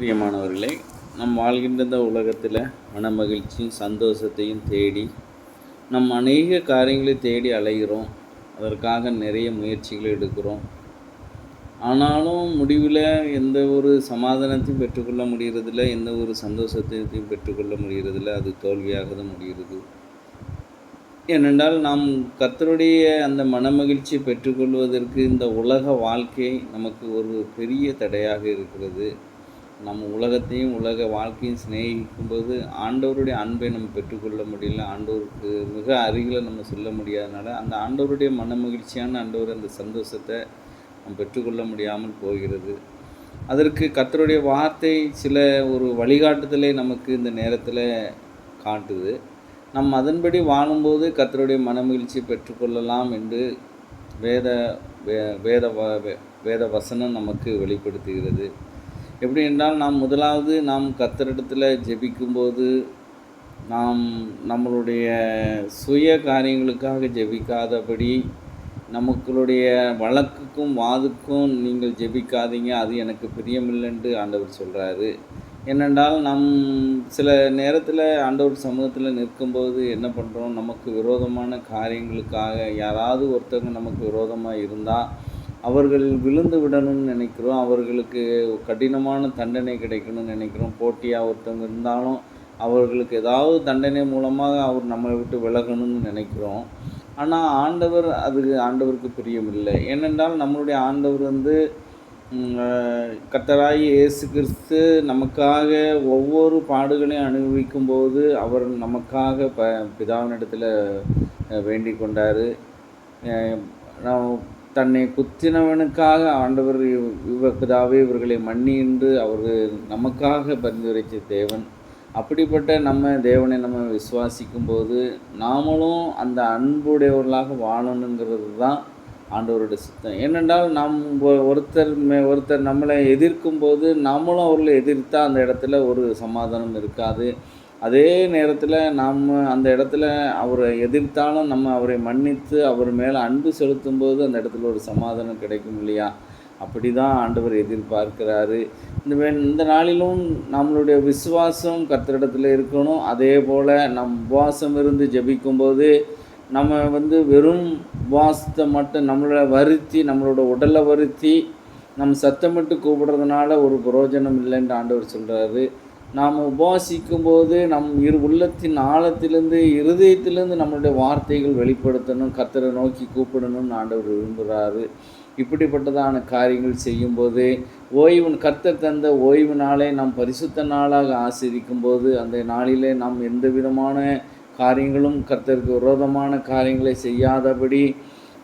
பிரியமானவர்களே நம் வாழ்கின்ற இந்த உலகத்தில் மனமகிழ்ச்சியும் சந்தோஷத்தையும் தேடி நம் அநேக காரியங்களை தேடி அலைகிறோம் அதற்காக நிறைய முயற்சிகளை எடுக்கிறோம். ஆனாலும் முடிவில் எந்த ஒரு சமாதானத்தையும் பெற்றுக்கொள்ள முடிகிறதில்ல எந்த ஒரு சந்தோஷத்தையும் பெற்றுக்கொள்ள முடிகிறதில்ல அது தோல்வியாக தான் முடிகிறது. ஏனென்றால் நாம் கத்தருடைய அந்த மனமகிழ்ச்சி பெற்றுக்கொள்வதற்கு இந்த உலக வாழ்க்கை நமக்கு ஒரு பெரிய தடையாக இருக்கிறது. நம்ம உலகத்தையும் உலக வாழ்க்கையும் சிநேகிக்கும்போது ஆண்டவருடைய அன்பை நம்ம பெற்றுக்கொள்ள முடியல. ஆண்டவருக்கு மிக அருகில் நம்ம சொல்ல முடியாதனால அந்த ஆண்டவருடைய மனமகிழ்ச்சியான ஆண்டவர் அந்த சந்தோஷத்தை நம்ம பெற்றுக்கொள்ள முடியாமல் போகிறது. அதற்கு கத்தருடைய வார்த்தை சில ஒரு வழிகாட்டுதலை நமக்கு இந்த நேரத்தில் காட்டுது. நம் அதன்படி வாழும்போது கத்தருடைய மனமகிழ்ச்சி பெற்றுக்கொள்ளலாம் என்று வேத வே- வேத வே- வேத வசனம் நமக்கு வெளிப்படுத்துகிறது. எப்படி என்றால் நாம் முதலாவது நாம் கத்தரிடத்தில் ஜெபிக்கும்போது நாம் நம்மளுடைய சுய காரியங்களுக்காக ஜெபிக்காதபடி நமக்களுடைய வழக்குக்கும் வாதுக்கும் நீங்கள் ஜெபிக்காதீங்க அது எனக்கு பிரியமில்லைன்ட்டு ஆண்டவர் சொல்கிறாரு ஏனென்றால் நம் சில நேரத்தில் ஆண்டவர் சமூகத்தில் நிற்கும்போது என்ன பண்ணுறோம் நமக்கு விரோதமான காரியங்களுக்காக யாராவது ஒருத்தவங்க நமக்கு விரோதமாக இருந்தால் அவர்கள் விழுந்து விடணும்னு நினைக்கிறோம். அவர்களுக்கு கடினமான தண்டனை கிடைக்கணும்னு நினைக்கிறோம். போட்டியாக ஒருத்தவங்க இருந்தாலும் அவர்களுக்கு ஏதாவது தண்டனை மூலமாக அவர் நம்மளை விட்டு விலகணும்னு நினைக்கிறோம். ஆனால் ஆண்டவர் அது ஆண்டவருக்கு பிரியமில்லை ஏனென்றால் நம்மளுடைய ஆண்டவர் வந்து கத்தராய் இயேசு கிறிஸ்து நமக்காக ஒவ்வொரு பாடுகளையும் அனுபவிக்கும் போது அவர் நமக்காக ப பிதாவினிடத்தில் வேண்டிக் கொண்டார். நான் தன்னை குத்தினவனுக்காக ஆண்டவர் இவ- பிதாவே இவர்களை மன்னி என்று அவர்கள் நமக்காக பரிந்துரைத்த தேவன். அப்படிப்பட்ட நம்ம தேவனை நம்ம விசுவாசிக்கும் போது நாமளும் அந்த அன்புடையவர்களாக வாழணுங்கிறது தான் ஆண்டவருடைய சித்தம். ஏனென்றால் நாம் ஒருத்தர் மே- ஒருத்தர் நம்மளை எதிர்க்கும் போது நாமளும் அவர்களை எதிர்த்தால் அந்த இடத்துல ஒரு சமாதானம் இருக்காது. அதே நேரத்தில் நாம் அந்த இடத்துல அவரை எதிர்த்தாலும் நம்ம அவரை மன்னித்து அவர் மேலே அன்பு செலுத்தும் போது அந்த இடத்துல ஒரு சமாதானம் கிடைக்கும் இல்லையா? அப்படி தான் ஆண்டவர் எதிர்பார்க்கிறாரு. இந்த இந்த நாளிலும் நம்மளுடைய விசுவாசம் கர்த்தரிடத்தில் இருக்கணும். அதே போல் நம் உபவாசம் இருந்து ஜெபிக்கும்போது நம்ம வந்து வெறும் உபவாசத்தை மட்டும் நம்மளோட வருத்தி நம்மளோட உடலை வருத்தி நம்ம சத்தமிட்டு கூப்பிடுறதுனால ஒரு பிரயோஜனம் இல்லைன்னு ஆண்டவர் சொல்கிறாரு நாம் உபவாசிக்கும் போது நம் இரு உள்ளத்தின் ஆழத்திலிருந்து இருதயத்திலிருந்து நம்மளுடைய வார்த்தைகள் வெளிப்படுத்தணும் கத்தரை நோக்கி கூப்பிடணும்னு ஆண்டவர் விரும்புகிறாரு இப்படிப்பட்டதான காரியங்கள் செய்யும்போது ஓய்வு கர்த்தர் தந்த ஓய்வு நாளை நாம் பரிசுத்த நாளாக ஆசிரிக்கும் போது அந்த நாளிலே நாம் எந்த விதமான காரியங்களும் கர்த்தருக்கு விரோதமான காரியங்களை செய்யாதபடி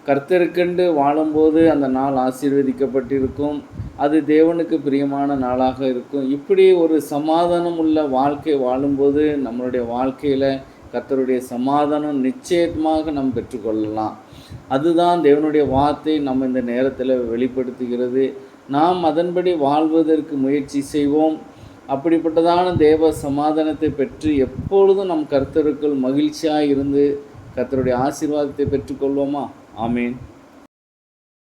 கர்த்தருக்கென்று வாழும்போது அந்த நாள் ஆசீர்வதிக்கப்பட்டிருக்கும். அது தேவனுக்கு பிரியமான நாளாக இருக்கும். இப்படி ஒரு சமாதானம் உள்ள வாழ்க்கை வாழும்போது நம்மளுடைய வாழ்க்கையில் கர்த்தருடைய சமாதானம் நிச்சயமாக நாம் பெற்றுக்கொள்ளலாம். அதுதான் தேவனுடைய வார்த்தை நம்ம இந்த நேரத்தில் வெளிப்படுத்துகிறது. நாம் அதன்படி வாழ்வதற்கு முயற்சி செய்வோம். அப்படிப்பட்டதான தேவ சமாதானத்தை பெற்று எப்பொழுதும் நம் கர்த்தருக்குள் மகிழ்ச்சியாக இருந்து கர்த்தருடைய ஆசீர்வாதத்தை பெற்றுக்கொள்வோமா? আমিন